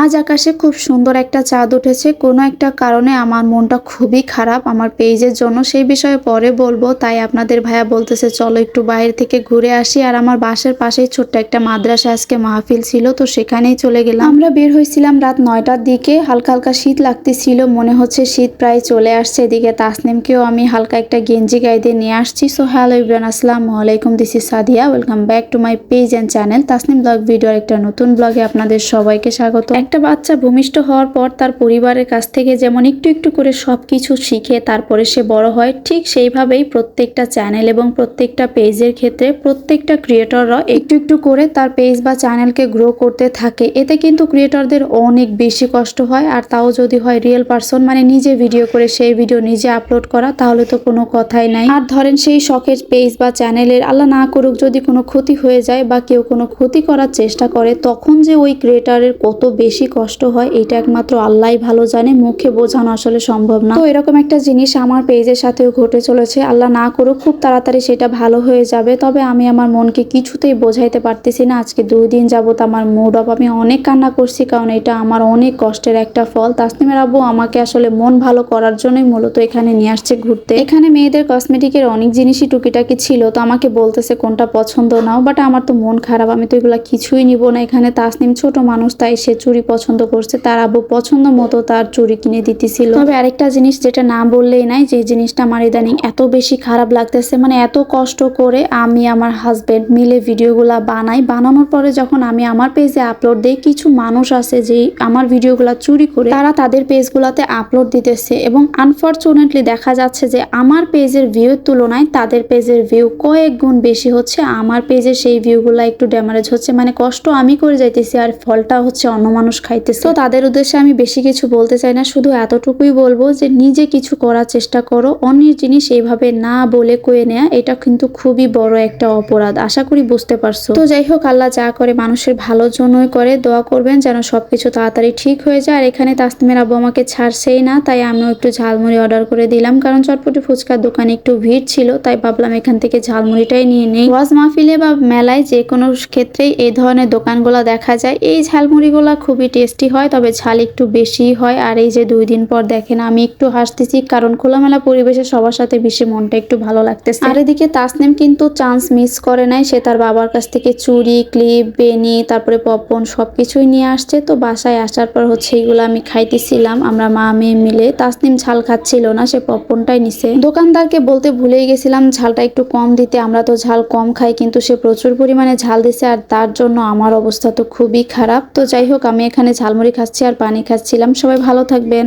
আজ আকাশে খুব সুন্দর একটা চাঁদ উঠেছে। কোনো একটা কারণে আমার মনটা খুবই খারাপ, আমার পেজের জন্য। সেই বিষয়ে পরে বলব, তাই আপনাদের ভাইয়া বলতেছে, চলো একটু বাইরে থেকে ঘুরে আসি। আর আমার বাসের পাশেই ছোট্ট একটা মাদ্রাসা আজকে মাহফিল ছিল, তো সেখানেই চলে গেলাম। আমরা বের হয়েছিলাম রাত নয়টার দিকে। হালকা হালকা শীত লাগতেছিল, মনে হচ্ছে শীত প্রায় চলে আসছে এদিকে। তাসনিমকেও আমি হালকা একটা গেঞ্জি দিয়ে নিয়ে আসছি। সো হ্যালো ইব্রান আসসালামু আলাইকুম this is Sadia. Welcome back to my page and channel Tasnim blog ভিডিওর একটা নতুন ব্লগে আপনাদের সবাইকে স্বাগত। একটা বাচ্চা ভূমিষ্ঠ হওয়ার পর তার পরিবারের কাছ থেকে যেমন একটু একটু করে সব কিছু শিখে তারপরে সে বড় হয়, ঠিক সেইভাবেই প্রত্যেকটা চ্যানেল এবং প্রত্যেকটা পেজের ক্ষেত্রে প্রত্যেকটা ক্রিয়েটররা একটু একটু করে তার পেজ বা চ্যানেলকে গ্রো করতে থাকে। এতে কিন্তু ক্রিয়েটরদের অনেক বেশি কষ্ট হয় আর তাও যদি হয় রিয়েল পারসন মানে নিজে ভিডিও করে সেই ভিডিও নিজে আপলোড করা, তাহলে তো কোনো কথাই নাই। আর ধরেন সেই শখের পেজ বা চ্যানেলের আল্লাহ না করুক যদি কোনো ক্ষতি হয়ে যায় বা কেউ কোনো ক্ষতি করার চেষ্টা করে, তখন যে ওই ক্রিয়েটারের কত বেশি কষ্ট হয়, এটা একমাত্র আল্লাহ ভালো জানে, মুখে বোঝানো আসলে সম্ভব না। তো এরকম একটা জিনিস আমার পেজের সাথেও ঘটে চলেছে, আল্লাহ না করুক, খুব তাড়াতাড়ি সেটা ভালো হয়ে যাবে, তবে আমি আমার মনকে কিছুতেই বোঝাইতে পারতেছি না, আজকে দুই দিন যাবত আমার মুড অফ আমি অনেক কান্না করছি, কারণ এটা আমার অনেক কষ্টের একটা ফল। তাসনিমের আব্বু আমাকে আসলে মন ভালো করার জন্যই মূলত এখানে নিয়ে আসছে ঘুরতে। এখানে মেয়েদের কসমেটিকের অনেক জিনিসই টুকিটাকি ছিল, তো আমাকে বলতেছে কোনটা পছন্দ নাও বাট আমার তো মন খারাপ, আমি তো এগুলা কিছুই নিব না এখানে, তাসনিম ছোট মানুষ, তাই সে চুরি পছন্দ করছে, তার আব্বু পছন্দ মতো তার চুরি কিনে দিতেছিল। তবে আরেকটা জিনিস যেটা না বললেই নাই, যে জিনিসটা আমার ইদানিং এত বেশি খারাপ লাগতেছে মানে এত কষ্ট করে আমি আমার হাজবেন্ড মিলে ভিডিওগুলা বানাই। বানানোর পরে যখন আমি আমার পেজে আপলোড দিই, কিছু মানুষ আছে যে আমার ভিডিওগুলা চুরি করে, তারা তাদের পেজগুলাতে আপলোড দিতেছে এবং আনফর্চুনেটলি দেখা যাচ্ছে যে আমার পেজের ভিউর তুলনায় তাদের পেজের ভিউ কয়েক গুণ বেশি হচ্ছে, আমার পেজে সেই ভিউগুলা একটু ড্যামারেজ হচ্ছে। মানে কষ্ট আমি করে যাইতেছি আর ফলটা হচ্ছে অন্য খাইতেছে। তো তাদের উদ্দেশ্যে আমি বেশি কিছু বলতে চাই না। শুধু এতটুকুই বলব যে, নিজে কিছু করার চেষ্টা করো। অন্যের জিনিস এইভাবে না বলে কয়ে নেয়া, এটা কিন্তু খুবই বড় একটা অপরাধ। আশা করি বুঝতে পারছ। তো যাই হোক, আল্লাহ যা করে মানুষের ভালোর জন্যই করে। দোয়া করবেন যেন সবকিছু তাড়াতাড়ি ঠিক হয়ে যায়। আর এখানে তাসনিমের আব্বু আমাকে ছাড়ছেই না, তাই আমিও একটু ঝালমুড়ি অর্ডার করে দিলাম। কারণ চটপটি ফুচকার দোকানে একটু ভিড় ছিল, তাই ভাবলাম এখান থেকে ঝালমুড়িটাই নিয়ে নেই। ওয়াজ মাহফিলে বা মেলায় যে কোনো ক্ষেত্রেই এই ধরনের দোকানগুলো দেখা যায়। এই ঝালমুড়িগুলো খুবই টেস্টি হয়, তবে ঝাল একটু বেশি হয়। আর এই যে দুই দিন পর দেখেন, আমি একটু হাসতেছি, কারণ খোলামেলা পরিবেশে সবার সাথে বেশি মনটা একটু ভালো লাগতেছে। আর এদিকে তাসনিম কিন্তু চান্স মিস করে নাই, সে তার বাবার কাছ থেকে চুড়ি ক্লিপ বেনি, তারপরে পপকর্ন সবকিছুই নিয়ে আসছে। তো বাসায় আসার পর হচ্ছে এগুলো আমি খাইতেছিলাম, আমরা মা মেয়ে মিলে। তাসনিম ঝাল খাচ্ছিল না, সে পপকর্নটাই নিছে। দোকানদারকে বলতে ভুলেই গেছিলাম, ঝালটা একটু কম দিতে, আমরা তো ঝাল কম খাই, কিন্তু সে প্রচুর পরিমাণে ঝাল দিছে, আর তার জন্য আমার অবস্থা তো খুবই খারাপ। তো যাই হোক আমি এখানে ঝালমুড়ি খাচ্ছি আর পানি খাচ্ছিলাম। সবাই ভালো থাকবেন।